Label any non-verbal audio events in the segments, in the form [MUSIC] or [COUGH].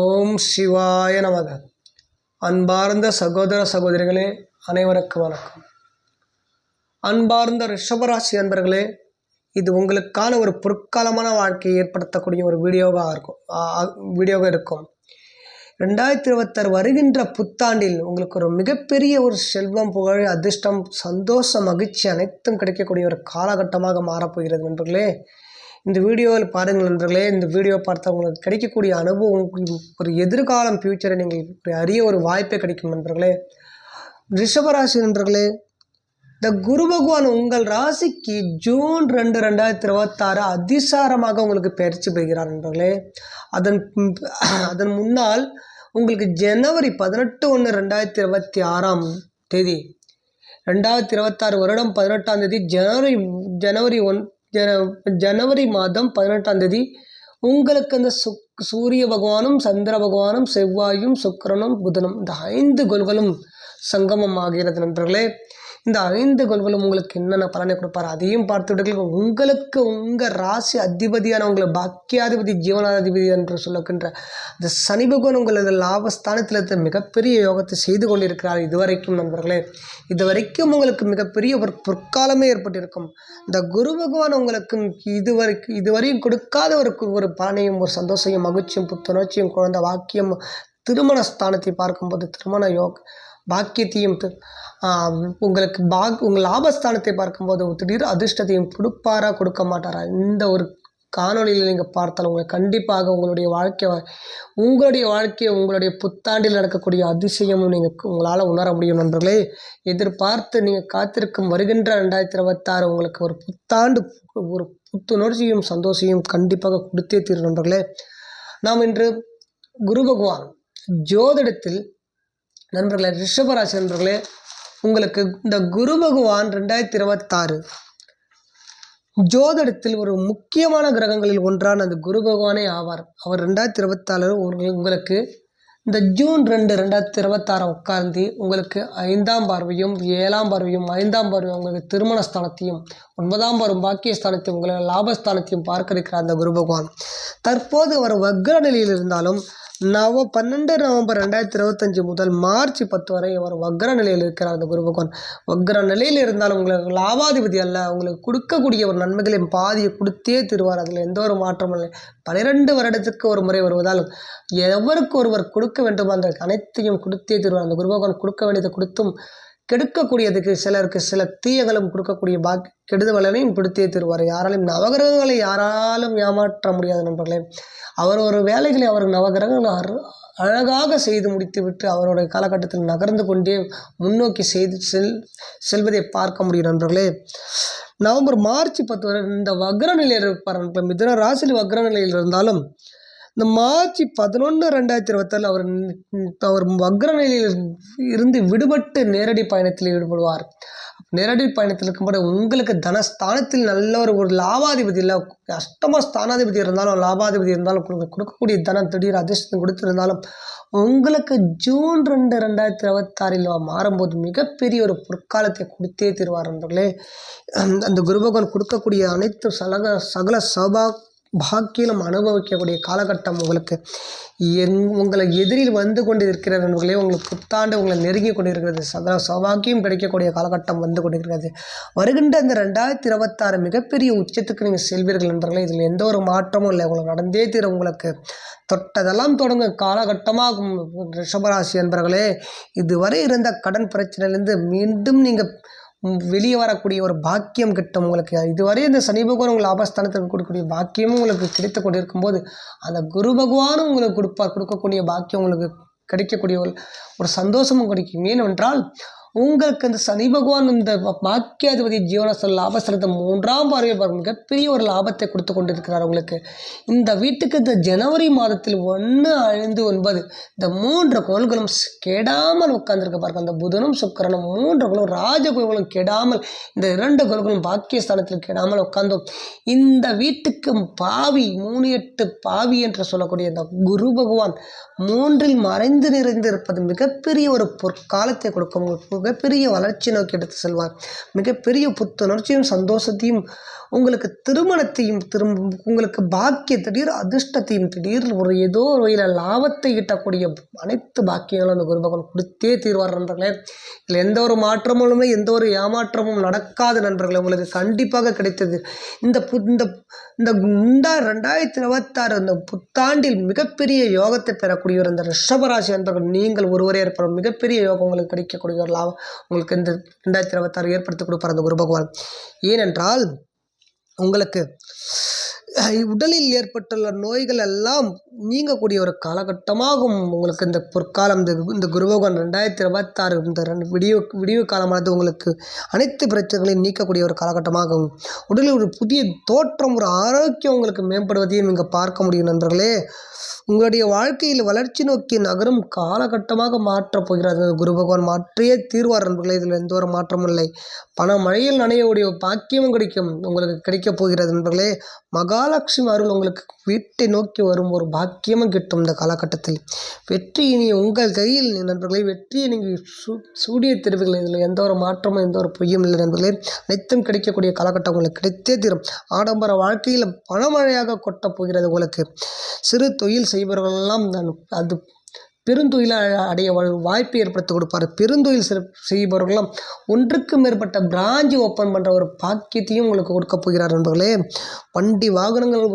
ஓம் சிவாய நமக. அன்பார்ந்த சகோதர சகோதரிகளே அனைவருக்கும் வணக்கம். அன்பார்ந்த ரிஷபராசி அன்பர்களே இது உங்களுக்கான ஒரு பொற்காலமான வாழ்க்கையை ஏற்படுத்தக்கூடிய ஒரு வீடியோவாக இருக்கும். வீடியோவாக இருக்கும். ரெண்டாயிரத்தி இருபத்தாறு வருகின்ற புத்தாண்டில் உங்களுக்கு ஒரு மிகப்பெரிய ஒரு செல்வம் புகழ் அதிர்ஷ்டம் சந்தோஷம் மகிழ்ச்சி அனைத்தும் கிடைக்கக்கூடிய ஒரு காலகட்டமாக மாறப்போகிறது நண்பர்களே. இந்த வீடியோவில் பாருங்கள் நண்பர்களே இந்த வீடியோ பார்த்தா உங்களுக்கு கிடைக்கக்கூடிய அனுபவம் ஒரு எதிர்காலம் ஃப்யூச்சரை நீங்கள் ஒரு அரிய ஒரு வாய்ப்பே கிடைக்கும் நண்பர்களே. ரிஷபராசி நண்பர்களே இந்த குரு பகவான் உங்கள் ராசிக்கு ஜூன் ரெண்டு ரெண்டாயிரத்தி இருபத்தாறு அதிசாரமாக உங்களுக்கு பயிற்சி பெறுகிறார் நண்பர்களே. அதன் அதன் முன்னால் உங்களுக்கு ஜனவரி பதினெட்டு ஒன்று ரெண்டாயிரத்தி இருபத்தி ஆறாம் தேதி ரெண்டாயிரத்தி இருபத்தாறு வருடம் பதினெட்டாம் தேதி ஜனவரி ஜனவரி ஒன் ஜன ஜனவரி மாதம் பதினெட்டாம் தேதி உங்களுக்கு அந்த சுக் சூரிய பகவானும் சந்திர பகவானும் செவ்வாயும் சுக்கரனும் புதனும் இந்த ஐந்து கோள்களும் சங்கமம் ஆகிறது நண்பர்களே. இந்த ஐந்து கோள்களும் உங்களுக்கு என்னென்ன பலனை கொடுப்பார்? அதையும் பார்த்து உங்களுக்கு உங்கள் ராசி அதிபதியான உங்களை பாக்கியாதிபதி ஜீவனாதிபதி என்று சொல்லக்கின்ற இந்த சனி பகவான் உங்களது லாபஸ்தானத்தில் இருந்த மிகப்பெரிய யோகத்தை செய்து கொண்டிருக்கிறார் இதுவரைக்கும் நண்பர்களே. இதுவரைக்கும் உங்களுக்கு மிகப்பெரிய ஒரு பொற்காலமே ஏற்பட்டிருக்கும். இந்த குரு பகவான் உங்களுக்கு இதுவரைக்கும் இதுவரையும் கொடுக்காத ஒரு ஒரு பலனையும் ஒரு சந்தோஷையும் மகிழ்ச்சியும் புத்துணர்ச்சியும் குழந்த வாக்கியம் திருமண ஸ்தானத்தை பார்க்கும்போது திருமண யோக பாக்கியத்தையும் உங்களுக்கு பாக் உங்கள் லாபஸ்தானத்தை பார்க்கும்போது திடீர் அதிர்ஷ்டத்தையும் கொடுப்பாரா கொடுக்க மாட்டாரா? இந்த ஒரு காணொலியில் நீங்கள் பார்த்தால் உங்களுக்கு கண்டிப்பாக உங்களுடைய வாழ்க்கை உங்களுடைய வாழ்க்கையை உங்களுடைய புத்தாண்டில் நடக்கக்கூடிய அதிசயமும் நீங்கள் உங்களால் உணர முடியும் நண்பர்களே. எதிர்பார்த்து நீங்கள் காத்திருக்கும் வருகின்ற ரெண்டாயிரத்தி இருபத்தாறு உங்களுக்கு ஒரு புத்தாண்டு ஒரு புத்துணர்ச்சியும் சந்தோஷையும் கண்டிப்பாக கொடுத்தே தீரும் நண்பர்களே. நாம் இன்று குரு பகவான் ஜோதிடத்தில் நண்பர்களே ரிஷபராசி நண்பர்களே உங்களுக்கு இந்த குரு பகவான் ரெண்டாயிரத்தி இருபத்தாறு ஜோதிடத்தில் ஒரு முக்கியமான கிரகங்களில் ஒன்றான அந்த குரு பகவானே ஆவார். அவர் ரெண்டாயிரத்தி இருபத்தாறு உங்களுக்கு இந்த ஜூன் ரெண்டு ரெண்டாயிரத்தி இருபத்தாறு உட்கார்ந்து உங்களுக்கு ஐந்தாம் பார்வையும் ஏழாம் பார்வையும் ஐந்தாம் பார்வையும் உங்களுக்கு திருமண ஸ்தானத்தையும் ஒன்பதாம் பார்வம் பாக்கியஸ்தானத்தையும் உங்களுக்கு லாபஸ்தானத்தையும் பார்க்க இருக்கிறார் அந்த குரு பகவான். தற்போது அவர் வக்ர நிலையில் இருந்தாலும் நவ பன்னெண்டு நவம்பர் ரெண்டாயிரத்தி இருபத்தஞ்சி முதல் மார்ச் பத்து வரை அவர் வக்ர நிலையில் இருக்கிறார் அந்த குரு பகவான் வக்ர நிலையில் இருந்தாலும் உங்களுக்கு லாபாதிபதி அல்ல. உங்களுக்கு கொடுக்கக்கூடிய ஒரு நன்மைகளின் பாதியை கொடுத்தே தருவார். அதில் எந்த ஒரு மாற்றமும் இல்லை. பனிரெண்டு வருடத்துக்கு ஒரு முறை வருவதால் எவருக்கு ஒருவர் கொடுக்க வேண்டும் அந்த அனைத்தையும் கொடுத்தே தருவார். அந்த குரு பகவான் கொடுக்க வேண்டியதை கொடுத்தும் கெடுக்கக்கூடியதுக்கு சிலருக்கு சில தீயகளும் கொடுக்கக்கூடிய பாக்கி கெடுதலையும் கொடுத்தே தருவார். யாராலும் நவகிரகங்களை யாராலும் ஏமாற்ற முடியாத நண்பர்களே. அவர் ஒரு வேலைகளை அவர் நவகிரகங்கள் அழகாக செய்து முடித்துவிட்டு அவருடைய காலகட்டத்தில் நகர்ந்து கொண்டே முன்னோக்கி செய்து செல் செல்வதை பார்க்க முடியும் நண்பர்களே. நவம்பர் மார்ச் பத்து வரை இந்த வக்ர நிலையில் இருப்பார் மிதுன ராசியில் வக்ர நிலையில் இருந்தாலும் இந்த மார்ச் பதினொன்று ரெண்டாயிரத்தி இருபத்தாறு அவர் அவர் வக்ர நிலையில் இருந்து விடுபட்டு நேரடி பயணத்தில் ஈடுபடுவார். நேரடி பயணத்தில் இருக்கும்போது உங்களுக்கு தனஸ்தானத்தில் நல்ல ஒரு ஒரு லாபாதிபதி இல்லை அஷ்டம ஸ்தானாதிபதி இருந்தாலும் லாபாதிபதி இருந்தாலும் கொடுக்கக்கூடிய தனம் திடீர் அதிர்ஷ்டம் கொடுத்துருந்தாலும் உங்களுக்கு ஜூன் ரெண்டு ரெண்டாயிரத்தி இருபத்தாறில் மாறும்போது மிகப்பெரிய ஒரு பொற்காலத்தை கொடுத்தே தருவார் நண்பர்களே. அந்த குருபகவான் கொடுக்கக்கூடிய அனைத்து சலக சகல சபா பாக்கியம் அனுபவிக்கக்கூடிய காலகட்டம் உங்களுக்கு. எங் உங்களை எதிரில் வந்து கொண்டு இருக்கிற நண்பர்களே உங்களுக்கு புத்தாண்டு உங்களை நெருங்கி கொண்டு இருக்கிறது சதா சௌபாக்கியம் கிடைக்கக்கூடிய காலகட்டம் வந்து கொண்டு இருக்கிறது வருகின்ற இந்த ரெண்டாயிரத்தி இருபத்தாறு மிகப்பெரிய உச்சத்துக்கு நீங்கள் செல்வீர்கள் நண்பர்களே. இதில் எந்த ஒரு மாற்றமும் இல்லை. உங்களுக்கு நடந்தே தீர உங்களுக்கு. தொட்டதெல்லாம் தொடங்க. காலகட்டமாகும் ரிஷபராசி நண்பர்களே இதுவரை இருந்த கடன் பிரச்சனையிலேருந்து மீண்டும் நீங்கள் வெளியே வரக்கூடிய ஒரு பாக்கியம் கிட்டும் உங்களுக்கு இதுவரை இந்த சனி பகவான் உங்கள் லாபஸ்தானத்துக்கு கொடுக்கக்கூடிய பாக்கியமும் உங்களுக்கு கிடைத்து கொண்டிருக்கும் போது அந்த குரு பகவானும் உங்களுக்கு கொடுப்பார் கொடுக்கக்கூடிய பாக்கியம் உங்களுக்கு கிடைக்கக்கூடிய ஒரு சந்தோஷமும் கிடைக்கும். ஏனென்றால் உங்களுக்கு இந்த சனி பகவான் இந்த பாக்கியாதிபதி ஜீவனஸ்தல லாபஸ்தலத்தை மூன்றாம் பார்வையில் மிகப்பெரிய ஒரு லாபத்தை கொடுத்து கொண்டிருக்கிறார் உங்களுக்கு. இந்த வீட்டுக்கு இந்த ஜனவரி மாதத்தில் ஒன்று ஐந்து ஒன்பது இந்த மூன்று கோள்களும் கெடாமல் உட்கார்ந்துருக்க பாருங்க. அந்த புதனும் சுக்கரனும் மூன்று கோளும் ராஜகோள்களும் கெடாமல் இந்த இரண்டு கோள்களும் பாக்கியஸ்தானத்தில் கெடாமல் உட்கார்ந்தோம். இந்த வீட்டுக்கு பாவி மூணு எட்டு பாவி என்று சொல்லக்கூடிய இந்த குரு பகவான் மூன்றில் மறைந்து நிறைந்து இருப்பது மிகப்பெரிய ஒரு பொற்காலத்தை கொடுக்கும் மிகப்பெரிய வளர்ச்சி நோக்கி எடுத்து செல்வார். மிகப்பெரிய புத்துணர்ச்சியும் சந்தோஷத்தையும் உங்களுக்கு திருமணத்தையும் திரும்ப உங்களுக்கு பாக்கிய திடீர் அதிர்ஷ்டத்தையும் திடீர் ஒரு ஏதோ ஒரு வகையில் லாபத்தை ஈட்டக்கூடிய அனைத்து பாக்கியங்களும் அந்த குருபகவான் கொடுத்தே தீர்வார் நண்பர்களே. இதில் எந்த ஒரு மாற்றமும் எந்த ஒரு ஏமாற்றமும் நடக்காது நண்பர்களே. உங்களுக்கு கண்டிப்பாக கிடைத்தது. இந்த பு இந்த இந்த குண்டா ரெண்டாயிரத்தி இருபத்தாறு இந்த புத்தாண்டில் மிகப்பெரிய யோகத்தை பெறக்கூடியவர் இந்த ரிஷபராசி நண்பர்கள் நீங்கள் ஒருவரே இருப்பார். மிகப்பெரிய யோகம் உங்களுக்கு கிடைக்கக்கூடிய ஒரு லாபம். உங்களுக்கு இந்த ரெண்டாயிரத்தி இருபத்தாறு ஏற்படுத்தி கொடுப்பார் அந்த குரு பகவான் ஏனென்றால் உங்களுக்கு உடலில் ஏற்பட்டுள்ள நோய்கள் எல்லாம் நீங்கக்கூடிய ஒரு காலகட்டமாகும். உங்களுக்கு இந்த பொற்காலம் இந்த இந்த குருபகவான் ரெண்டாயிரத்தி இருபத்தாறு இந்த ரெண்டு விடிவு விடிவு காலமானது உங்களுக்கு அனைத்து பிரச்சனைகளையும் நீக்கக்கூடிய ஒரு காலகட்டமாகும். உடலில் ஒரு புதிய தோற்றம் ஒரு ஆரோக்கியம் உங்களுக்கு மேம்படுவதையும் இங்கே பார்க்க முடியும் நண்பர்களே. உங்களுடைய வாழ்க்கையில் வளர்ச்சி நோக்கி நகரும் காலகட்டமாக மாற்றப் போகிறது. குரு பகவான் மாற்றியே தீர்வார் நண்பர்களே. இதில் எந்த ஒரு மாற்றமும் இல்லை. பண மழையில் நனையக்கூடிய பாக்கியமும் கிடைக்கும். உங்களுக்கு கிடைக்கப் போகிறது நண்பர்களே. மகாலட்சுமி அருள் உங்களுக்கு வீட்டை நோக்கி வரும் ஒரு பாக்கியமும் கிட்டும் இந்த காலகட்டத்தில். வெற்றி இனி உங்கள் கையில் நண்பர்களே. வெற்றியை நீங்கள் சூ சூடிய திருவுகள். இதில் எந்த ஒரு மாற்றமும் எந்த ஒரு பொய்யும் இல்லை நண்பர்களே. அனைத்தும் கிடைக்கக்கூடிய காலகட்டம் உங்களுக்கு கிடைத்தே தீரும். ஆடம்பர வாழ்க்கையில் பணமழையாக கொட்டப் போகிறது உங்களுக்கு. சிறு தொழில் செய்பவர்களெல்லாம் நான் அது பெருந்தொழிலை அடைய வா- வாய்ப்பை ஏற்படுத்தி கொடுப்பார். பெருந்தொழில் சிற- செய்பவர்களெல்லாம் ஒன்றுக்கு மேற்பட்ட பிராஞ்சு ஓப்பன் பண்ணுற ஒரு பாக்கியத்தையும் உங்களுக்கு கொடுக்க போகிறார் நண்பர்களே. வண்டி வாகனங்கள்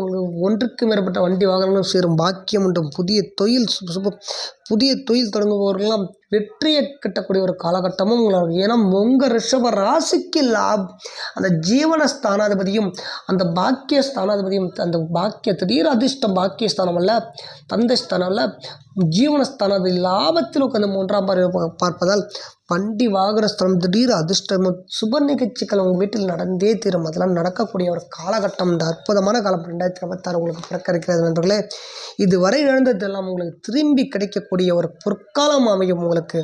ஒன்றுக்கு மேற்பட்ட வண்டி வாகனங்கள் சேரும் பாக்கியம் உண்டு. புதிய தொழில் சு- புதிய தொழில் தொடங்குபவர்களெல்லாம் வெற்றியை கிட்டக்கூடிய ஒரு காலகட்டமும் உங்களுக்கு ஏன்னா உங்கள் ரிஷப ராசிக்கு லாப் அந்த ஜீவன ஸ்தானாதிபதியும் அந்த பாக்கிய ஸ்தானாதிபதியும் அந்த பாக்கிய திடீர் அதிர்ஷ்டம் பாக்கிய ஸ்தானம் அல்ல தந்தை ஸ்தானம் அல்ல ஜீவனஸ்தானம் லாபத்தில் உட்காந்து மூன்றாம் பார்வை பார்ப்பதால் வண்டி வாகன ஸ்தலம் திடீர் அதிர்ஷ்டம். சுப நிகழ்ச்சிகள் உங்கள் வீட்டில் நடந்தே தீரும். அதெல்லாம் நடக்கக்கூடிய ஒரு காலகட்டம். இந்த அற்புதமான காலம் ரெண்டாயிரத்தி இருபத்தாறு உங்களுக்கு பிறக்க இருக்கிறது நண்பர்களே. இதுவரை இழந்ததெல்லாம் உங்களுக்கு திரும்பி கிடைக்கக்கூடிய ஒரு பொற்காலம் அமையும் உங்களுக்கு.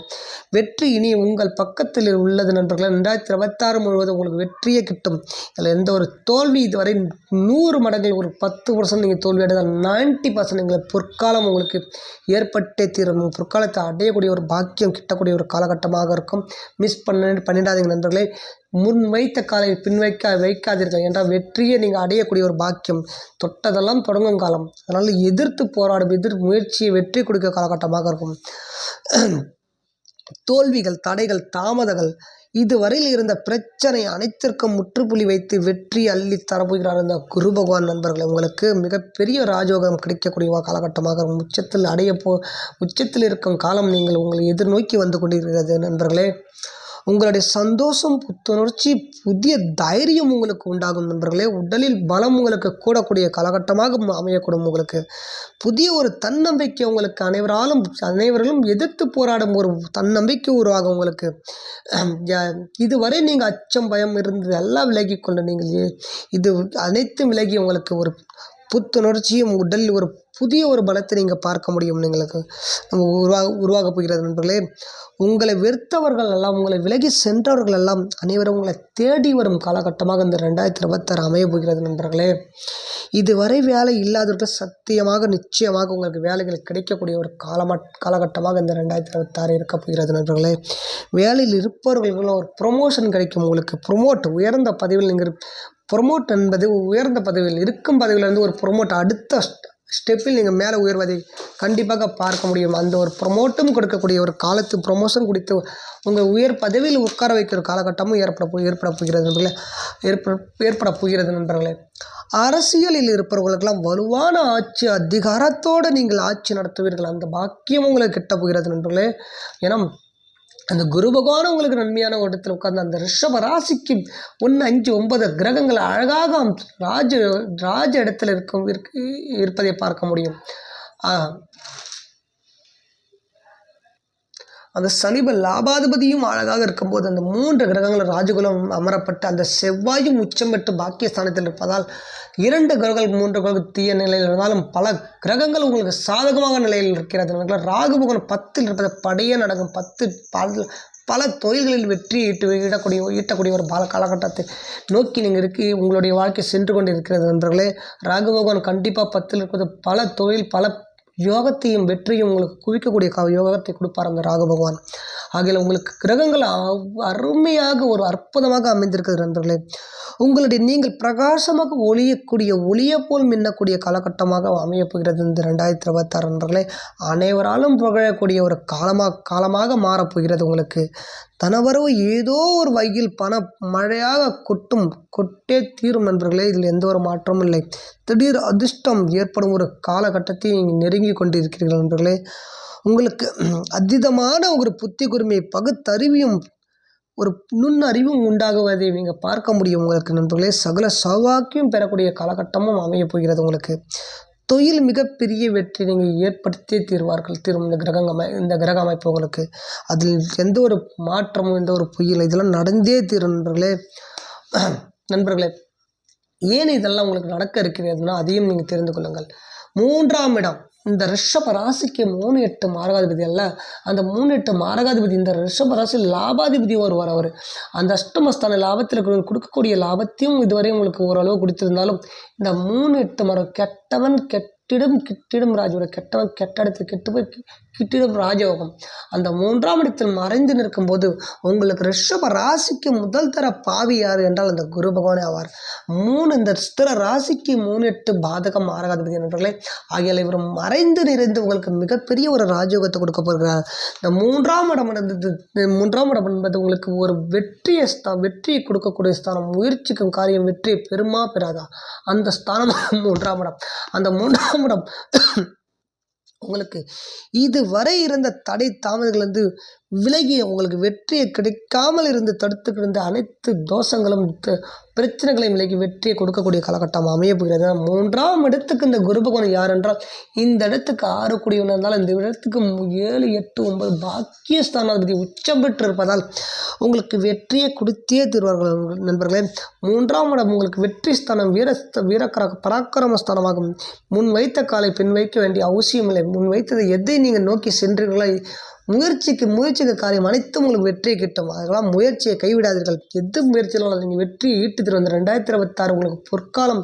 வெற்றி இனி உங்கள் பக்கத்தில் உள்ளது நண்பர்களே. ரெண்டாயிரத்தி இருபத்தாறு முழுவதும் உங்களுக்கு வெற்றியே கிட்டும். இதில் எந்த ஒரு தோல்வி இதுவரை நூறு மடங்கில் ஒரு பத்து பர்சன்ட் நீங்கள் தோல்வி அடைந்தால் நைன்ட்டி பர்சன்ட் எங்களை பொற்காலம் உங்களுக்கு ஏற்பட்டே தீரும். பொற்காலத்தை அடையக்கூடிய ஒரு பாக்கியம் கிட்டக்கூடிய ஒரு காலகட்டமாக இருக்கும் மிஸ் பண்ண பண்ணிடாதீங்க நண்பர்களே. முன் வைத்த காலை பின் வைக்க வைக்காதீர்கள் என்றால் வெற்றியை நீங்கள் அடையக்கூடிய ஒரு பாக்கியம். தொட்டதெல்லாம் தொடங்கும் காலம். அதனால் எதிர்த்து போராடும் எதிர் முயற்சியை வெற்றி கொடுக்க காலகட்டமாக இருக்கும். [CLEARS THROAT] தோல்விகள் தடைகள் தாமதங்கள் இதுவரையில் இருந்த பிரச்சனை அனைத்திற்கும் முற்றுப்புள்ளி வைத்து வெற்றி அள்ளி தரப்போகிறார் இந்த குரு பகவான் நண்பர்களே உங்களுக்கு மிகப்பெரிய ராஜயோகம் கிடைக்கக்கூடிய காலகட்டமாக உச்சத்தில் அடைய போ உச்சத்தில் இருக்கும் காலம் நீங்கள் உங்களை எதிர்நோக்கி வந்து கொண்டிருக்கிறது நண்பர்களே. உங்களுடைய சந்தோஷம் புத்துணர்ச்சி புதிய தைரியம் உங்களுக்கு உண்டாகும் நண்பர்களே. உடலில் பலம் உங்களுக்கு கூடக்கூடிய காலகட்டமாக அமையக்கூடும் உங்களுக்கு. புதிய ஒரு தன்னம்பிக்கை உங்களுக்கு அனைவராலும் அனைவர்களும் எதிர்த்து போராடும் ஒரு தன்னம்பிக்கை உருவாகும் உங்களுக்கு. இதுவரை நீங்கள் அச்சம் பயம் இருந்தது எல்லாம் விலகி கொண்டு நீங்கள் இது அனைத்தும் விலகி உங்களுக்கு ஒரு புத்துணர்ச்சியும் உடலில் ஒரு புதிய ஒரு பலத்தை நீங்கள் பார்க்க முடியும் உருவா உருவாக போகிறது நண்பர்களே உங்களை வெறுத்தவர்கள் எல்லாம் உங்களை விலகி சென்றவர்கள் எல்லாம் அனைவரும் உங்களை தேடி வரும் காலகட்டமாக இந்த ரெண்டாயிரத்தி இருபத்தாறு அமைய போகிறது நண்பர்களே. இதுவரை வேலை இல்லாதவர்கள் சத்தியமாக நிச்சயமாக உங்களுக்கு வேலைகள் கிடைக்கக்கூடிய ஒரு காலமா காலகட்டமாக இந்த ரெண்டாயிரத்தி இருபத்தாறு இருக்க போகிறது நண்பர்களே. வேலையில் இருப்பவர்களுக்கு ஒரு ப்ரொமோஷன் கிடைக்கும் உங்களுக்கு. ப்ரொமோட் உயர்ந்த பதவியில் நீங்கள் ப்ரொமோட் என்பது உயர்ந்த பதவியில் இருக்கும் பதவியிலிருந்து ஒரு ப்ரொமோட் அடுத்த ஸ்டெப்பில் நீங்கள் மேலே உயர்வதை கண்டிப்பாக பார்க்க முடியும். அந்த ஒரு ப்ரொமோட்டும் கொடுக்கக்கூடிய ஒரு காலத்து ப்ரொமோஷன் கொடுத்து உங்கள் உயர் பதவியில் உட்கார வைக்கிற காலகட்டமும் ஏற்பட போ ஏற்பட போகிறது நண்பர்களே. ஏற்ப ஏற்பட போகிறது நண்பர்களே. அரசியலில் இருப்பவர்களுக்கெல்லாம் வலுவான ஆட்சி அதிகாரத்தோடு நீங்கள் ஆட்சி நடத்துவீர்கள். அந்த பாக்கியம் உங்களுக்கு கிட்ட போகிறது நண்பர்களே. ஏன்னா அந்த குரு பகவான் உங்களுக்கு நன்மையான ஓட்டத்தில் உட்கார்ந்து அந்த ரிஷப ராசிக்கு ஒன்று அஞ்சு ஒன்பது கிரகங்கள் அழகாக ராஜ ராஜ இடத்துல இருக்கும் இருக்கு இருப்பதை பார்க்க முடியும். அந்த சனிப லாபாதிபதியும் அழகாக இருக்கும்போது அந்த மூன்று கிரகங்கள் ராஜகுலம் அமரப்பட்டு அந்த செவ்வாயும் உச்சம் பெற்று பாக்கியஸ்தானத்தில் இருப்பதால் இரண்டு கிரகங்கள் மூன்று கிரகங்கள் தீய நிலையில் இருந்தாலும் பல கிரகங்கள் உங்களுக்கு சாதகமாக நிலையில் இருக்கிறது நண்பர்களே. ராகு பகவான் பத்தில் இருப்பது படையே நடக்கும் பத்து பல பல தொழில்களில் வெற்றி ஈட்டு ஈட்டக்கூடிய ஈட்டக்கூடிய ஒரு பால காலகட்டத்தை நோக்கி நீங்கள் இருக்கு உங்களுடைய வாழ்க்கை சென்று கொண்டு இருக்கிறது நண்பர்களே ராகு பகவான் கண்டிப்பாக பத்தில் இருப்பது பல தொழில் பல யோகத்தையும் வெற்றியும் உங்களுக்கு குவிக்கக்கூடிய க யோகத்தை கொடுப்பார் அந்த ராகு பகவான். ஆகையில் உங்களுக்கு கிரகங்கள் அவ்- அருமையாக ஒரு அற்புதமாக அமைந்திருக்கிறது நண்பர்களே. உங்களுடைய நீங்கள் பிரகாசமாக ஒளியக்கூடிய ஒளியை போல் மின்னக்கூடிய காலகட்டமாக அமையப்போகிறது இந்த ரெண்டாயிரத்தி இருபத்தாறு நண்பர்களே அனைவராலும் புகழக்கூடிய ஒரு காலமாக காலமாக மாறப்போகிறது உங்களுக்கு. தனவரவு ஏதோ ஒரு வகையில் பண மழையாக கொட்டும் கொட்டே தீரும் நண்பர்களே இதில் எந்த ஒரு மாற்றமும் இல்லை. திடீர் அதிர்ஷ்டம் ஏற்படும் ஒரு காலகட்டத்தை நெருங்கி கொண்டிருக்கிறீர்கள் நண்பர்களே. உங்களுக்கு அதீதமான ஒரு புத்தி குருமையை பகுத்தறிவியும் ஒரு நுண்ணறிவும் உண்டாகுவதை நீங்கள் பார்க்க முடியும் உங்களுக்கு நண்பர்களே. சகல சௌவாக்கியம் பெறக்கூடிய காலகட்டமும் அமையப் போகிறது உங்களுக்கு. தொழில் மிகப்பெரிய வெற்றி நீங்கள் ஏற்படுத்தியே தீர்வார்கள் தீரும் இந்த கிரக அமை இந்த கிரக அமைப்பு உங்களுக்கு. அதில் எந்த ஒரு மாற்றமும் எந்த ஒரு புயல் இதெல்லாம் நடந்தே தீரும் நண்பர்களே. நண்பர்களே ஏன் இதெல்லாம் உங்களுக்கு நடக்க இருக்கிறதுனா அதையும் நீங்கள் தெரிந்து கொள்ளுங்கள். மூன்றாம் இடம் இந்த ரிஷப ராசிக்கு மூணு எட்டு மாரகாதிபதி அல்ல. அந்த மூணு எட்டு மாரகாதிபதி இந்த ரிஷப ராசி லாபாதிபதி வருவார் அவர். அந்த அஷ்டமஸ்தான லாபத்தில் கொடுக்கக்கூடிய லாபத்தையும் இதுவரை உங்களுக்கு ஓரளவு கொடுத்திருந்தாலும் இந்த மூணு எட்டு மரம் கெட்டவன் கிட்டிடும் கிட்டிடும் ராஜோட கெட்டவன் கெட்ட கெட்டு போய் கிட்டிடும் ராஜயோகம். அந்த மூன்றாம் இடத்தில் மறைந்து நிற்கும்போது உங்களுக்கு ரிஷப ராசிக்கு முதல் தர பாவி யார் என்றால் அந்த குரு பகவானே ஆவார். மூணு இந்த ஸ்திர ராசிக்கு மூணு எட்டு பாதகம் மாரகாதிபதி நண்பர்களே ஆகியால் இவர் மறைந்து நிறைந்து உங்களுக்கு மிகப்பெரிய ஒரு ராஜயோகத்தை கொடுக்க போகிறார். இந்த மூன்றாம் இடம் என்பது மூன்றாம் இடம் என்பது உங்களுக்கு ஒரு வெற்றியை ஸ்தா வெற்றியை கொடுக்கக்கூடிய ஸ்தானம். முயற்சிக்கும் காரியம் வெற்றியை பெருமா பெறாதா? அந்த ஸ்தானம் மூன்றாம் இடம். அந்த மூன்றாம் இடம் உங்களுக்கு இதுவரை இருந்த தடை தாமதங்கள் வந்து விலகி உங்களுக்கு வெற்றியை கிடைக்காமல் இருந்து தடுத்து கிடந்த அனைத்து தோஷங்களும் பிரச்சனைகளையும் விலகி வெற்றியை கொடுக்கக்கூடிய காலகட்டம் அமைய போகிறது. மூன்றாம் இடத்துக்கு இந்த குரு பகவான் யார் என்றால் இந்த இடத்துக்கு ஆறு கூடியவன் இந்த இடத்துக்கு ஏழு எட்டு ஒன்பது பாக்கியஸ்தானாதிபதி உச்சம் பெற்று இருப்பதால் உங்களுக்கு வெற்றியை கொடுத்தே தருவார்கள் நண்பர்களே. மூன்றாம் இடம் உங்களுக்கு வெற்றி ஸ்தானம் வீர வீரக்கர பராக்கிரம ஸ்தானமாகும். முன் வைத்த காலை பின் வைக்க வேண்டிய அவசியம் இல்லை முன் வைத்ததை எதை நீங்கள் நோக்கி சென்றீர்களோ முயற்சிக்கு முயற்சிக்கு காரியம் அனைத்தும் உங்களுக்கு வெற்றியை கிட்டும். அதெல்லாம் முயற்சியை கைவிடாதீர்கள். எது முயற்சியிலும் நீங்கள் வெற்றியை ஈட்டு தரும் இந்த ரெண்டாயிரத்தி இருபத்தாறு உங்களுக்கு பொற்காலம்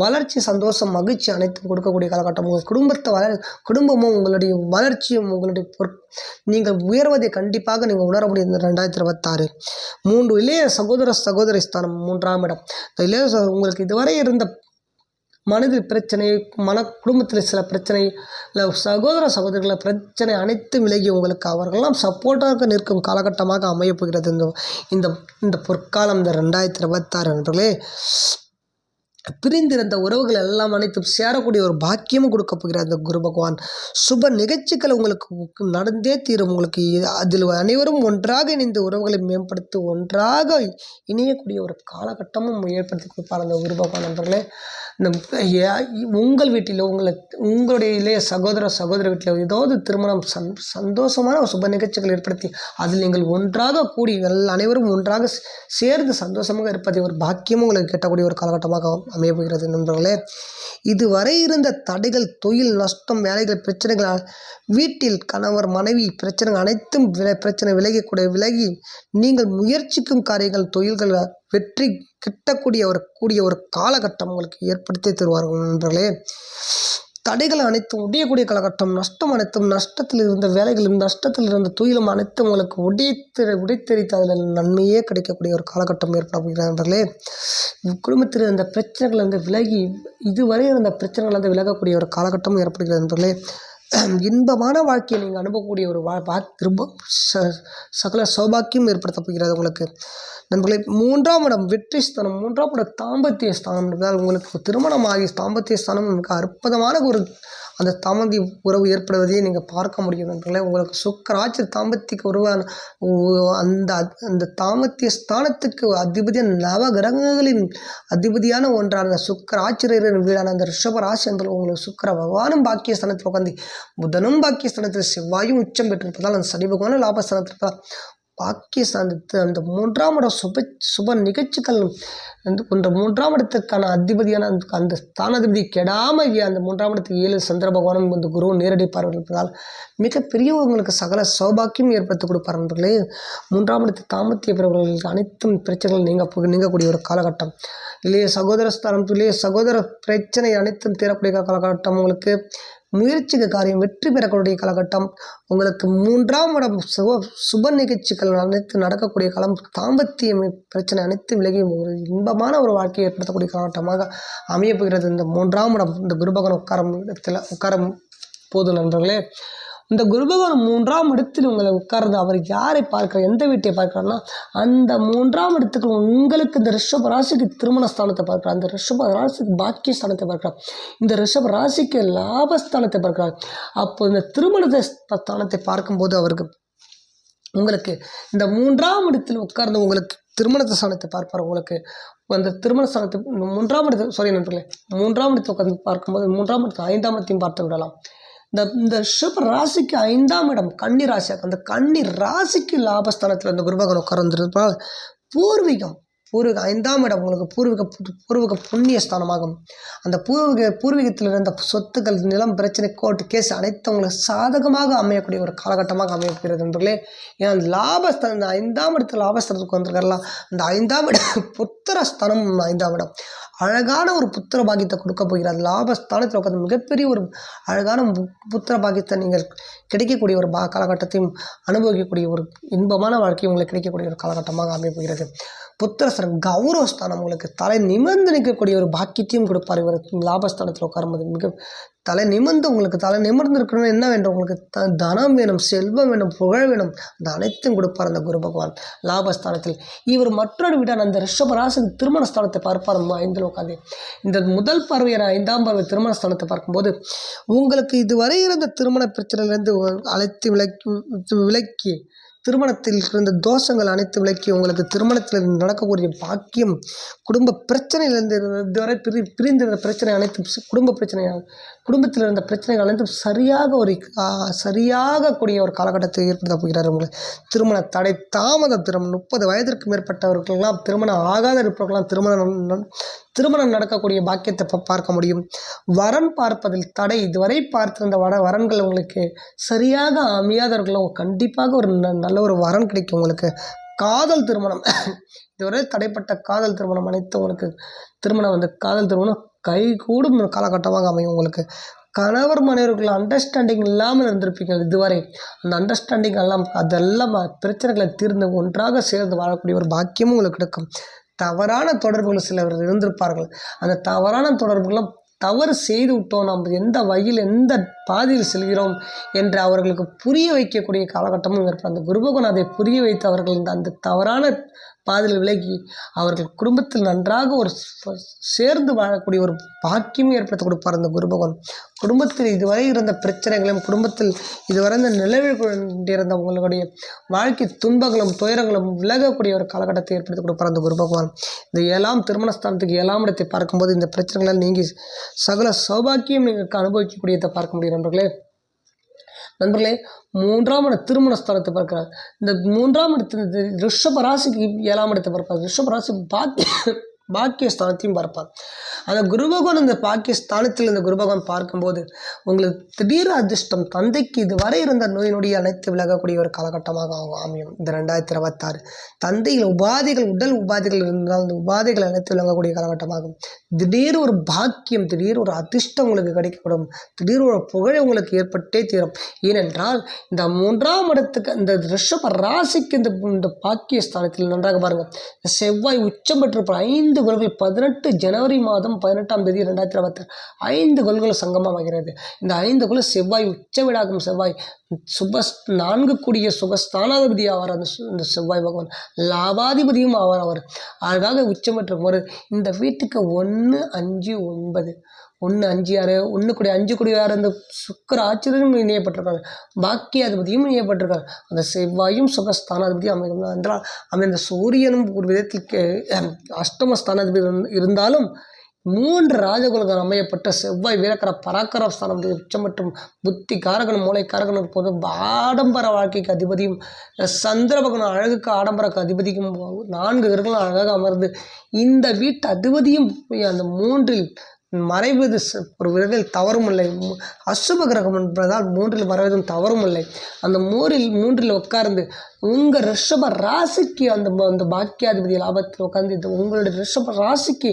வளர்ச்சி சந்தோஷம் மகிழ்ச்சி அனைத்தும் கொடுக்கக்கூடிய காலகட்டம். உங்கள் குடும்பத்தை வளர் குடும்பமும் உங்களுடைய வளர்ச்சியும் உங்களுடைய பொற் நீங்கள் உயர்வதை கண்டிப்பாக நீங்கள் உணர முடியும் இந்த ரெண்டாயிரத்தி இருபத்தாறு மூன்று இளைய சகோதர சகோதரி ஸ்தானம் மூன்றாம் இடம். இந்த இளைய உங்களுக்கு இதுவரை இருந்த மனது பிரச்சனை மன குடும்பத்தில் சில பிரச்சனை இல்லை சகோதர சகோதரிகள பிரச்சனை அனைத்தும் விலகி உங்களுக்கு அவர்களெல்லாம் சப்போர்ட்டாக நிற்கும் காலகட்டமாக அமையப்போகிறது இந்த இந்த இந்த பொற்காலம் இந்த ரெண்டாயிரத்தி இருபத்தாறு நண்பர்களே பிரிந்திருந்த உறவுகள் எல்லாம் அனைத்தும் சேரக்கூடிய ஒரு பாக்கியமும் கொடுக்க போகிறார் இந்த குரு பகவான். சுப நிகழ்ச்சிகள் உங்களுக்கு நடந்தே தீரும். உங்களுக்கு அதில் அனைவரும் ஒன்றாக இணைந்து உறவுகளை மேம்படுத்தி ஒன்றாக இணையக்கூடிய ஒரு காலகட்டமும் ஏற்படுத்தி கொடுப்பார் அந்த குரு பகவான் நண்பர்களே. இந்த உங்கள் வீட்டிலோ உங்களை உங்களுடைய இளைய சகோதர சகோதர வீட்டில் ஏதாவது திருமணம் சந் சந்தோஷமான ஒரு சுப நிகழ்ச்சிகள் ஏற்படுத்தி அதில் நீங்கள் ஒன்றாக கூடி எல் அனைவரும் ஒன்றாக சேர்ந்து சந்தோஷமாக இருப்பதை ஒரு பாக்கியமும் உங்களுக்கு கிட்டக்கூடிய ஒரு காலகட்டமாக அமையப்போகிறது நண்பர்களே. இதுவரை இருந்த தடைகள் தொழில் நஷ்டம் வேலைகள் பிரச்சனைகளால் வீட்டில் கணவர் மனைவி பிரச்சனைகள் அனைத்தும் விலை பிரச்சனை விலகக்கூடிய விலகி நீங்கள் முயற்சிக்கும் காரியங்கள் தொழில்கள் வெற்றி கிட்டக்கூடிய ஒரு கூடிய ஒரு காலகட்டம் உங்களுக்கு ஏற்படுத்தி தருவார்கள் நண்பர்களே. தடைகள் அனைத்தும் உடையக்கூடிய காலகட்டம் நஷ்டம் அனைத்தும் நஷ்டத்தில் இருந்த வேலைகளும் நஷ்டத்தில் இருந்த தொழிலும் அனைத்தும் உங்களுக்கு உடைத்து உடைத்தெறித்து அதில் நன்மையே கிடைக்கக்கூடிய ஒரு காலகட்டம் ஏற்பட போகிறது நண்பர்களே குடும்பத்தில் இருந்த பிரச்சனைகள் வந்து விலகி இதுவரை இருந்த பிரச்சனைகள் வந்து விலகக்கூடிய ஒரு காலகட்டம் ஏற்படுகிறது நண்பர்களே. இன்பமான வாழ்க்கையை நீங்கள் அனுபவக்கூடிய ஒரு வா வா திரும்ப ச சகல சௌபாக்கியம் ஏற்படுத்த போகிறது உங்களுக்கு. நண்பர்களே மூன்றாம் இடம் வெற்றி ஸ்தானம் மூன்றாம் இடம் தாம்பத்திய ஸ்தானம் என்றால் உங்களுக்கு திருமணமாகி தாம்பத்திய ஸ்தானம் மிக அற்புதமான ஒரு அந்த தாம்பத்திய உறவு ஏற்படுவதையே நீங்கள் பார்க்க முடியும் நண்பர்களே. உங்களுக்கு சுக்கராட்சி தாம்பத்திய உருவான அந்த அந்த தாம்பத்திய ஸ்தானத்துக்கு அதிபதியான நவ கிரகங்களின் அதிபதியான ஒன்றான அந்த சுக்கர ஆச்சரியரின் வீடான அந்த ரிஷப ராசி என்பது உங்களுக்கு சுக்கர பகவானும் பாக்கியஸ்தானத்தில் உட்காந்து புதனும் பாக்கியஸ்தானத்தில் செவ்வாயும் உச்சம் பெற்றிருப்பதால் அந்த சனி பகவானும் லாபஸ்தானத்தில் இருப்பதால் பாகிஸ்தான் அந்த மூன்றாம் இடம் சுப சுப நிகழ்ச்சிகள் வந்து கொண்ட மூன்றாம் இடத்துக்கான அதிபதியான அந்த அந்த ஸ்தானாதிபதி கெடாமல் அந்த மூன்றாம் இடத்துக்கு ஏழு சந்திர பகவானும் இந்த குரு நேரடி பார்வை இருப்பதால் மிகப்பெரிய உங்களுக்கு சகல சௌபாக்கியம் ஏற்படுத்தி கொடுப்பார் நண்பர்களே. மூன்றாம் இடத்து தாமத்திய பிறவர்களுக்கு அனைத்தும் பிரச்சனைகள் நீங்க நீங்கக்கூடிய ஒரு காலகட்டம். இல்லையே சகோதர ஸ்தானம் இல்லையே சகோதர பிரச்சனை அனைத்தும் தீரக்கூடிய காலகட்டம் உங்களுக்கு. முயற்சிக்கு காரியம் வெற்றி பெறக்கூடிய காலகட்டம். உங்களுக்கு மூன்றாம் இடம் சுப சுப நிகழ்ச்சிகள் அனைத்து நடக்கக்கூடிய காலம் தாம்பத்திய பிரச்சனை அனைத்து விலகி ஒரு இன்பமான ஒரு வாழ்க்கையை ஏற்படுத்தக்கூடிய காலகட்டமாக அமையப்போகிறது இந்த மூன்றாம் இடம் இந்த குருபகன் உட்காரம் இடத்துல உட்காரம் போது நண்பர்களே இந்த குருபகவான் மூன்றாம் இடத்தில் உங்களை உட்கார்ந்து அவர் யாரை பார்க்கிறார் எந்த வீட்டை பார்க்கிறார்னா அந்த மூன்றாம் இடத்துக்கு உங்களுக்கு இந்த ரிஷப ராசிக்கு திருமண ஸ்தானத்தை பார்க்கிறார். அந்த ரிஷப ராசிக்கு பாக்கிய ஸ்தானத்தை பார்க்கிறார். இந்த ரிஷப ராசிக்கு லாபஸ்தானத்தை பார்க்கிறார். அப்போ இந்த திருமண ஸ்தானத்தை பார்க்கும்போது அவருக்கு உங்களுக்கு இந்த மூன்றாம் இடத்தில் உட்கார்ந்து உங்களுக்கு திருமண ஸ்தானத்தை பார்ப்பார். உங்களுக்கு அந்த திருமண ஸ்தானத்தை மூன்றாம் இடத்தை சாரி நண்பர்களே மூன்றாம் இடத்தை உட்கார்ந்து பார்க்கும்போது மூன்றாம் இடத்தை ஐந்தாம் இடத்தையும் பார்த்து விடலாம். இந்த இந்த ஷிப் ராசிக்கு ஐந்தாம் இடம் கன்னி ராசி அந்த கன்னி ராசிக்கு லாபஸ்தானத்தில் இந்த குருபகன் உட்கார்ந்துருப்பா பூர்வீகம் பூர்வீக ஐந்தாம் இடம் உங்களுக்கு பூர்வீக பூர்வீக புண்ணிய ஸ்தானமாகும். அந்த பூர்வீக பூர்வீகத்தில் இருந்த சொத்துக்கள் நிலம் பிரச்சனை கோர்ட்டு கேஸ் அனைத்து உங்களுக்கு சாதகமாக அமையக்கூடிய ஒரு காலகட்டமாக அமையப்படுகிறது நண்பர்களே. ஏன்னா அந்த லாபஸ்தானம் இந்த ஐந்தாம் இடத்து லாபஸ்தானத்துக்கு வந்திருக்கலாம் அந்த ஐந்தாம் இடம் புத்திர ஸ்தானம் ஐந்தாம் இடம். அழகான ஒரு புத்திர பாக்கியத்தை கொடுக்க போகிறார். லாபஸ்தானத்தில் உட்காந்து மிகப்பெரிய ஒரு அழகான பு- புத்திர பாக்கியத்தை நீங்கள் கிடைக்கக்கூடிய ஒரு பா காலகட்டத்தையும் அனுபவிக்கக்கூடிய ஒரு இன்பமான வாழ்க்கை உங்களுக்கு கிடைக்கக்கூடிய ஒரு காலகட்டமாக அமைய போகிறது புத்திரஸ்தனம் கௌரவஸ்தானம் உங்களுக்கு தலை நிமிர்ந்து நிற்கக்கூடிய ஒரு பாக்கியத்தையும் கொடுப்பார். இவர் லாபஸ்தானத்தில் உட்காரும்போது மிக தலை நிமிர்ந்து உங்களுக்கு தலை நிமிர்ந்து இருக்கணும்னு என்ன வேண்டும்? உங்களுக்கு த தனம் வேணும் செல்வம் வேணும் புகழ் வேணும். அந்த அனைத்தும் கொடுப்பார் அந்த குரு பகவான். லாபஸ்தானத்தில் இவர் மற்றொரு வீடான அந்த ரிஷபராசன் திருமண ஸ்தானத்தை பார்ப்பார் ஐந்தில் உட்காந்து. இந்த முதல் பார்வையான ஐந்தாம் பார்வை திருமண ஸ்தானத்தை பார்க்கும்போது உங்களுக்கு இதுவரை இருந்த திருமண பிரச்சனையிலிருந்து அழைத்து விலக்கி விலக்கி திருமணத்தில் இருந்த தோஷங்கள் அனைத்து விலக்கி உங்களுக்கு திருமணத்தில் நடக்கக்கூடிய பாக்கியம் குடும்ப பிரச்சனையிலிருந்து இதுவரை பிரி பிரிந்திருந்த பிரச்சனை அனைத்தும் குடும்ப பிரச்சனையாக குடும்பத்தில் இருந்த பிரச்சனைகள் அனைத்தும் சரியாக ஒரு சரியாக கூடிய ஒரு காலகட்டத்தை ஏற்படுத்த போகிறார் உங்களுக்கு திருமண தடை தாமத திருமணம் முப்பது வயதிற்கு மேற்பட்டவர்கள்லாம் திருமணம் ஆகாத இருப்பவர்கள்லாம் திருமணம் திருமணம் நடக்கக்கூடிய பாக்கியத்தை இப்போ பார்க்க முடியும். வரன் பார்ப்பதில் தடை. இதுவரை பார்த்திருந்த வர வரன்கள் உங்களுக்கு சரியாக அமையாதவர்களும் கண்டிப்பாக ஒரு ந- நல்ல ஒரு வரன் கிடைக்கும் உங்களுக்கு. காதல் திருமணம். [COUGHS] இதுவரை தடைப்பட்ட காதல் திருமணம் அனைத்து உங்களுக்கு திருமணம் வந்து காதல் திருமணம் கை கூடும் காலகட்டமாக அமையும் உங்களுக்கு. கணவர் மனைவர்கள் அண்டர்ஸ்டாண்டிங் இல்லாமல் இருந்திருப்பீங்க இதுவரை. அந்த அண்டர்ஸ்டாண்டிங் எல்லாம் அதெல்லாம் பிரச்சனைகளை தீர்ந்து ஒன்றாக சேர்ந்து வாழக்கூடிய ஒரு பாக்கியமும் உங்களுக்கு கிடைக்கும் தவறான தொடர்புகள் சிலர் இருந்திருப்பார்கள். அந்த தவறான தொடர்புகளும் தவறு செய்து விட்டோம். நாம் எந்த வழியில் எந்த பாதையில் செல்கிறோம் என்று அவர்களுக்கு புரிய வைக்கக்கூடிய காலகட்டமும் இருப்பார் அந்த குருபகன் அதை புரிய வைத்து அவர்கள் இந்த அந்த தவறான பாதையில் விலகி அவர்கள் குடும்பத்தில் நன்றாக ஒரு சேர்ந்து வாழக்கூடிய ஒரு பாக்கியம் ஏற்படுத்தி கொடுப்பார் அந்த குருபகவான் குடும்பத்தில் இதுவரை இருந்த பிரச்சனைகளும் குடும்பத்தில் இதுவரை இந்த நிலவில் கொண்டிருந்த உங்களுடைய வாழ்க்கை துன்பங்களும் துயரங்களும் விலகக்கூடிய ஒரு காலகட்டத்தை ஏற்படுத்தி கொடுப்பார் அந்த குரு பகவான். இந்த ஏழாம் திருமணஸ்தானத்துக்கு ஏழாம் இடத்தை பார்க்கும்போது இந்த பிரச்சனைகளால் நீங்கி சகல சௌபாக்கியம் நீங்கள் அனுபவிக்கக்கூடியதை பார்க்க முடியும் நண்பர்களே. நண்பர்களே மூன்றாம் இட திருமண ஸ்தானத்தை பார்க்கிறார். இந்த மூன்றாம் இடத்து ரிஷப ராசிக்கு ஏழாம் இடத்தை பார்ப்பார். ரிஷப ராசி பாக்கிய பாக்கிய ஸ்தானத்தையும் பார்ப்பார். அந்த குரு அந்த இந்த இந்த குருபகவான் பார்க்கும்போது உங்களுக்கு திடீர் அதிர்ஷ்டம் தந்தைக்கு இதுவரை இருந்த நோய் நொடி அனைத்து விலகக்கூடிய ஒரு காலகட்டமாக ஆகும் அமையும். இந்த ரெண்டாயிரத்தி இருபத்தாறு தந்தையில் உபாதைகள் உடல் உபாதைகள் இருந்தால் அந்த உபாதைகள் அனைத்து விளங்கக்கூடிய காலகட்டமாகும். திடீர் ஒரு பாக்கியம் திடீர் ஒரு அதிர்ஷ்டம் உங்களுக்கு கிடைக்கப்படும் திடீர் ஒரு புகழ் உங்களுக்கு ஏற்பட்டே தீரும். ஏனென்றால் இந்த மூன்றாம் இடத்துக்கு இந்த ரிஷப ராசிக்கு இந்த இந்த பாக்கிய ஸ்தானத்தில் நன்றாக பாருங்கள் செவ்வாய் உச்சம் பெற்றிருப்பார் ஐந்து கோள்கள் பதினெட்டு ஜனவரி மாதம் பதினெட்டாம் தேதி ரெண்டாயிரத்தி இருபத்தி ஐந்து கோள்கள் சங்கமமாகிறது. இந்த ஐந்து கோள் செவ்வாய் உச்ச செவ்வாய் சுப நான்கு கூடிய சுகஸ்தானாதிபதி ஆவார் அந்த இந்த செவ்வாய் பகவான் லாபாதிபதியும் ஆவார் அவர். அழகாக உச்சம் பெற்றிருப்பார் இந்த வீட்டுக்கு ஒன்று அஞ்சு ஒன்பது ஒன்று அஞ்சு ஆறு ஒன்று கூடிய அஞ்சு கூடிய ஆறு அந்த சுக்கர ஆச்சரியம் இணையப்பட்டிருக்காங்க பாக்கியாதிபதியும் இணையப்பட்டிருக்காங்க அந்த செவ்வாயும் சுகஸ்தானாதிபதியும் அமையும். என்றால் அமைந்த சூரியனும் ஒரு விதத்தில் அஷ்டமஸ்தானாதிபதி இருந்தாலும் மூன்று ராஜகுலங்கள் அமையப்பட்ட செவ்வாய் வீரக்கர பராக்கர ஸ்தானம் உச்சம் மற்றும் புத்தி காரகனும் மூளை காரகனும் இருப்பது ஆடம்பர வாழ்க்கைக்கு அதிபதியும் சந்திரபகனும் அழகுக்கு ஆடம்பரக்கு அதிபதிக்கும். நான்கு கிரகங்களும் அழகாக அமர்ந்து இந்த வீட்டு அதிபதியும் போய் அந்த மூன்றில் மறைவது ச- ஒரு விதத்தில் தவறும் இல்லை அசுப கிரகம் என்பதால் மூன்றில் மறைவதும் தவறும் இல்லை அந்த மூரில் மூன்றில் உட்கார்ந்து உங்கள் ரிஷப ராசிக்கு அந்த அந்த பாக்கியாதிபதி லாபத்தில் உட்கார்ந்து இது உங்களுடைய ரிஷப ராசிக்கு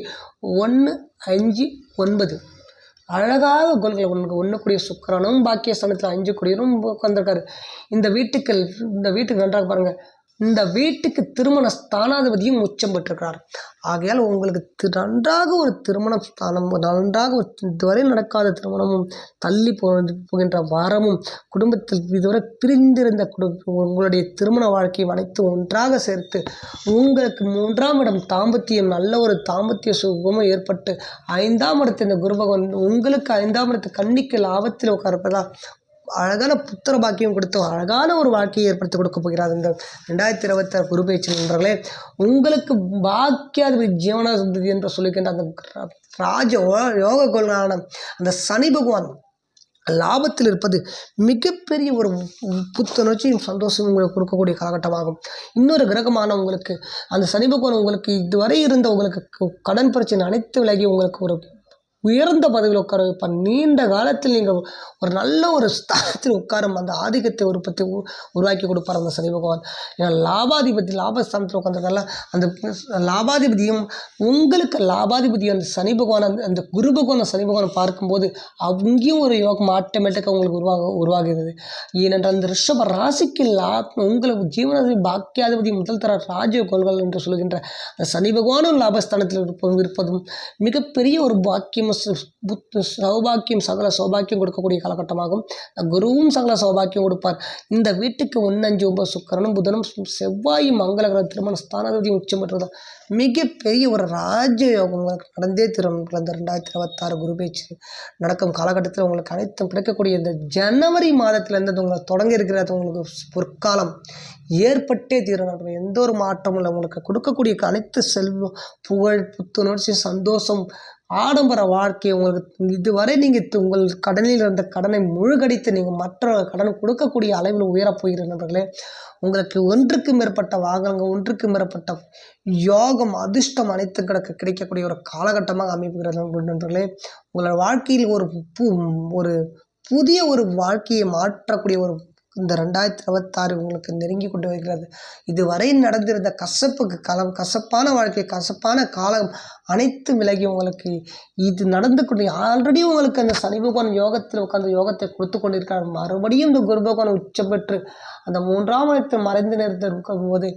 ஒன்று அஞ்சு ஒன்பது. அழகாக கோள்களை ஒன்று ஒன்றுக்கூடிய சுக்கிரனும் பாக்கியஸ்தானத்தில் அஞ்சு குடியரும் உட்காந்துருக்காரு இந்த வீட்டுக்கு இந்த வீட்டுக்கு நன்றாக பாருங்கள் இந்த வீட்டுக்கு திருமண ஸ்தானாதிபதியும் உச்சம் பெற்றிருக்கிறார். ஆகையால் உங்களுக்கு நன்றாக ஒரு திருமண ஸ்தானம் நன்றாக ஒரு இதுவரை நடக்காத திருமணமும் தள்ளி போகின்ற வாரமும் குடும்பத்தில் இதுவரை பிரிந்திருந்த குடும்ப உங்களுடைய திருமண வாழ்க்கையும் அனைத்து ஒன்றாக சேர்த்து உங்களுக்கு மூன்றாம் இடம் தாம்பத்தியம் நல்ல ஒரு தாம்பத்திய சுகமும் ஏற்பட்டு ஐந்தாம் இடத்து இந்த குரு பகவான் உங்களுக்கு ஐந்தாம் இடத்து கண்ணிக்கு லாபத்தில் உட்கார்ப்பதா? அழகான புத்திர பாக்கியம் கொடுத்து அழகான ஒரு வாழ்க்கையை ஏற்படுத்தி கொடுக்க போகிறார் இந்த ரெண்டாயிரத்தி இருபத்தாறு குரு பயிற்சி நண்பர்களே. உங்களுக்கு பாக்கியாதிபதி சந்ததி என்று சொல்லுகின்ற அந்த ராஜ யோக கோளான அந்த சனி பகவான் லாபத்தில் இருப்பது மிகப்பெரிய ஒரு புத்துணர்ச்சியும் சந்தோஷமும் உங்களுக்கு கொடுக்கக்கூடிய காலகட்டமாகும். இன்னொரு கிரகமான உங்களுக்கு அந்த சனி பகவான் உங்களுக்கு இதுவரை இருந்த உங்களுக்கு கடன் பிரச்சனை அனைத்து விலகி உங்களுக்கு ஒரு உயர்ந்த பதவியில் உட்கார வைப்பான் நீண்ட காலத்தில் நீங்கள் ஒரு நல்ல ஒரு ஸ்தானத்தில் உட்காரும். அந்த ஆதிக்கத்தை உற்பத்தி உ- உருவாக்கி கொடுப்பார் அந்த சனி பகவான். ஏன்னா லாபாதிபதி லாபஸ்தானத்தில் உட்காந்துருக்கல அந்த லாபாதிபதியும் உங்களுக்கு லாபாதிபதி அந்த சனி பகவான் அந்த அந்த குரு பகவான் சனி பகவான் பார்க்கும்போது அங்கேயும் ஒரு யோகம் ஆட்டோமேட்டிக்காக உங்களுக்கு உருவாக உருவாகிறது. ஏனென்றால் அந்த ரிஷப ராசிக்கு லா உங்களுக்கு ஜீவனாதிபதி பாக்கியாதிபதி முதல் தர ராஜ கோள்கள் என்று சொல்கின்ற அந்த சனி பகவானும் லாபஸ்தானத்தில் இருப்பதும் இருப்பதும் மிகப்பெரிய ஒரு பாக்கியம் புத் சௌபாக்கியம் சகல சௌபாக்கியம் கொடுக்கக்கூடிய காலகட்டமாகும். குருவும் சகல சௌபாக்கியம் கொடுப்பார். இந்த வீட்டுக்கு ஒன்னஞ்சு ஒன்பது சுக்கரனும் புதனும் செவ்வாயும் மங்களகர திருமண ஸ்தானாதிபதியும் உச்சம் பெற்றதும் மிகப்பெரிய ஒரு ராஜயோகம் உங்களுக்கு நடந்தே தரும். இந்த ரெண்டாயிரத்தி இருபத்தாறு குரு பேச்சு நடக்கும் காலகட்டத்தில் உங்களுக்கு அனைத்தும் கிடைக்கக்கூடிய இந்த ஜனவரி மாதத்திலேருந்து உங்களை தொடங்க இருக்கிறது. உங்களுக்கு பொற்காலம் ஏற்பட்டே தீரணும் எந்த ஒரு மாற்றமும் இல்லை. உங்களுக்கு கொடுக்கக்கூடிய அனைத்து செல்வம் புகழ் புத்துணர்ச்சி சந்தோஷம் ஆடம்பர வாழ்க்கை உங்களுக்கு இதுவரை நீங்கள் உங்கள் கடனில் இருந்த கடனை முழுகடித்து நீங்கள் மற்ற கடன் கொடுக்கக்கூடிய அளவில் உயரப் போகிற நண்பர்களே. உங்களுக்கு ஒன்றுக்கு மேற்பட்ட வாகனங்கள் ஒன்றுக்கு மேற்பட்ட யோகம் அதிர்ஷ்டம் அனைத்து கிடக்க கிடைக்கக்கூடிய ஒரு காலகட்டமாக அமைப்புகிறது நண்பர்களே. உங்களோட வாழ்க்கையில் ஒரு பு ஒரு புதிய ஒரு வாழ்க்கையை மாற்றக்கூடிய ஒரு இந்த ரெண்டாயிரத்தி இருபத்தாறு உங்களுக்கு நெருங்கி கொண்டு வருகிறது. இதுவரை நடந்திருந்த கசப்புக்கு களம் கசப்பான வாழ்க்கை கசப்பான காலம் அனைத்தும் விலகி உங்களுக்கு இது நடந்து கொண்டு ஆல்ரெடி உங்களுக்கு அந்த சனி பகவான் யோகத்தில் உட்காந்து யோகத்தை கொடுத்து கொண்டிருக்கிறார். மறுபடியும் இந்த குரு பகவான் உச்சம் பெற்று அந்த மூன்றாம் இடத்தில் மறைந்து நிறுத்திருக்கும் போது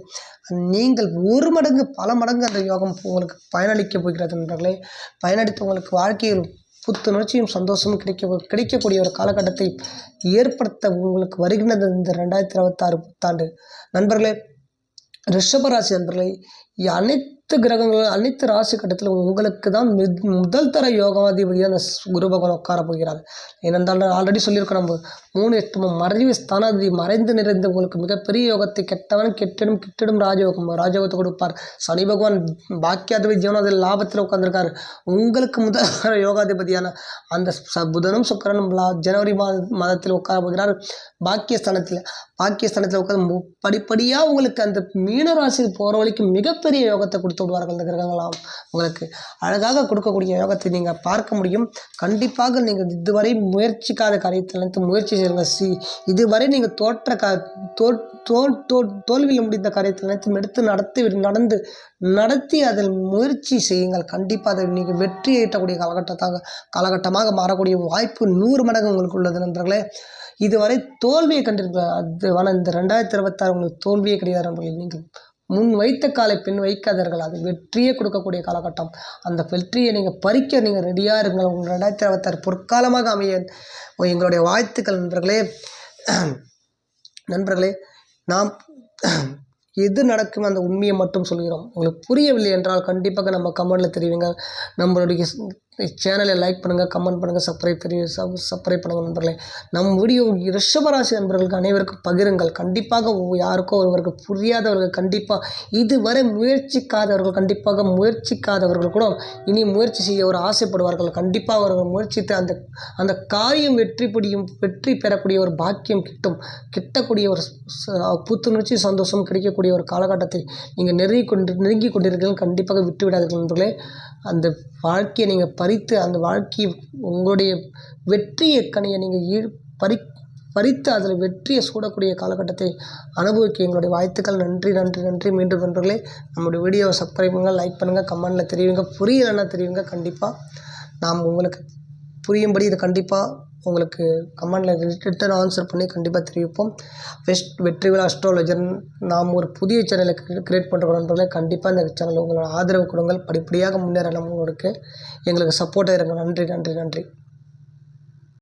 நீங்கள் ஒரு மடங்கு பல மடங்கு அந்த யோகம் உங்களுக்கு பயனளிக்க போகிறது நண்பர்களே. பயனளித்து உங்களுக்கு வாழ்க்கையில் புத்துணர்ச்சியும் சந்தோஷமும் கிடைக்க கிடைக்கக்கூடிய ஒரு காலகட்டத்தை ஏற்படுத்த உங்களுக்கு வருகின்றது இந்த ரெண்டாயிரத்தி இருபத்தாறு புத்தாண்டு. நண்பர்களே ரிஷபராசி நண்பர்களே அனைத்து கிரகங்களும் அனைத்து ராசி கட்டத்திலும் உங்களுக்கு தான் மித்- முதல் தர யோகாதிபதியாக அந்த குரு பகவான் உட்கார போகிறார். ஏனென்றால் ஆல்ரெடி சொல்லியிருக்கோம் நம்ம மூணு எட்டு மறைவு ஸ்தானாதிபதி மறைந்து நிறைந்து உங்களுக்கு மிகப்பெரிய யோகத்தை கெட்டவன் கெட்டிடும் கிட்டிடும் ராஜயோகம் ராஜயோகத்தை கொடுப்பார். சனி பகவான் பாக்கியாதிபதி ஜீவனாதி லாபத்தில் உட்காந்துருக்காரு உங்களுக்கு முதல் [LAUGHS] தர யோகாதிபதியான அந்த ச- புதனும் சுக்கரனும் லா- ஜனவரி மாத மாதத்தில் உட்கார போகிறார். பாக்கியஸ்தானத்தில் பாக்கியஸ்தானத்தில் உட்காந்து படிப்படியாக உங்களுக்கு அந்த மீனராசிக்கு போகிற வழிக்கு மிகப்பெரிய யோகத்தை கொடுத்து விடுவார்கள் இந்த கிரகங்களாம் உங்களுக்கு அழகாக கொடுக்கக்கூடிய யோகத்தை நீங்கள் பார்க்க முடியும். கண்டிப்பாக நீங்கள் இதுவரை முயற்சிக்காத காரியத்தில் முயற்சி செய்யுங்க. சி இதுவரை நீங்கள் தோற்ற கா தோல் தோல் தோல் தோல்வியில் முடிந்த காரியத்தில் அனைத்தும் எடுத்து நடத்தி நடந்து நடத்தி அதில் முயற்சி செய்யுங்கள். கண்டிப்பாக அதை நீங்கள் வெற்றி ஈட்டக்கூடிய காலகட்டத்தாக காலகட்டமாக மாறக்கூடிய வாய்ப்பு நூறு மடங்கு உங்களுக்கு உள்ளது நண்பர்களே. இதுவரை தோல்வியை கண்டிருப்பேன் அது ஆனால் இந்த ரெண்டாயிரத்தி இருபத்தாறு உங்களுக்கு தோல்வியே கிடையாது நண்பர்களே. நீங்கள் முன் வைத்த காலை பின் வைக்காதீர்கள் அது வெற்றியே கொடுக்கக்கூடிய காலகட்டம். அந்த வெற்றியை நீங்கள் பறிக்க நீங்கள் ரெடியாக இருங்கள். உங்கள் ரெண்டாயிரத்தி இருபத்தாறு பொற்காலமாக அமைய எங்களுடைய வாழ்த்துக்கள் நண்பர்களே. நண்பர்களே நாம் எது நடக்கும் அந்த உண்மையை மட்டும் சொல்கிறோம். உங்களுக்கு புரியவில்லை என்றால் கண்டிப்பாக நம்ம கமெண்டில் தெரிவிங்க. நம்மளுடைய சேனலை லைக் பண்ணுங்கள் கமெண்ட் பண்ணுங்கள் சப்ஸ்கிரைப் சப் சப்ஸ்கிரைப் பண்ணுங்கள் நண்பர்களே. நம் வீடியோ ரிஷபராசி நண்பர்களுக்கு அனைவருக்கும் பகிருங்கள். கண்டிப்பாக யாருக்கோ ஒருவருக்கு புரியாதவர்கள் கண்டிப்பாக இதுவரை முயற்சிக்காதவர்கள் கண்டிப்பாக முயற்சிக்காதவர்கள் கூட இனி முயற்சி செய்ய ஒரு ஆசைப்படுவார்கள். கண்டிப்பாக அவர்கள் முயற்சித்து அந்த அந்த காரியம் வெற்றி பிடியும் வெற்றி பெறக்கூடிய ஒரு பாக்கியம் கிட்டும் கிட்டக்கூடிய ஒரு புத்துணர்ச்சி சந்தோஷம் கிடைக்கக்கூடிய ஒரு காலகட்டத்தை நீங்கள் நெருங்கி கொண்டு நெருங்கி கொண்டிருக்கிறீர்கள் கண்டிப்பாக விட்டு விடாதீர்கள் நண்பர்களே. அந்த வாழ்க்கையை நீங்கள் பறித்து அந்த வாழ்க்கையை உங்களுடைய வெற்றியை கனியை நீங்கள் ஈ பறி பறித்து அதில் வெற்றியை சூடக்கூடிய காலகட்டத்தை அனுபவிக்க எங்களுடைய வாழ்த்துக்கள். நன்றி நன்றி நன்றி. மீண்டும் நண்பர்களே நம்முடைய வீடியோவை சப்ஸ்கிரைப் பண்ணுங்கள் லைக் பண்ணுங்கள் கமெண்டில் தெரிவிங்க. புரியலைன்னா தெரியுங்க கண்டிப்பாக நாம் உங்களுக்கு புரியும்படி இதை கண்டிப்பாக உங்களுக்கு கமெண்டில் ரிட்டன் ஆன்சர் பண்ணி கண்டிப்பாக தெரிவிப்போம். வெஸ்ட் வெற்றிவேல் அஸ்ட்ராலஜர் நாம் ஒரு புதிய சேனலை கிரியேட் பண்ணுற நண்பர்களே கண்டிப்பாக இந்த சேனல் உங்களோட ஆதரவு கொடுங்கள். படிப்படியாக முன்னேற உங்களுக்கு எங்களுக்கு சப்போர்ட்டாக இருங்க நன்றி நன்றி நன்றி.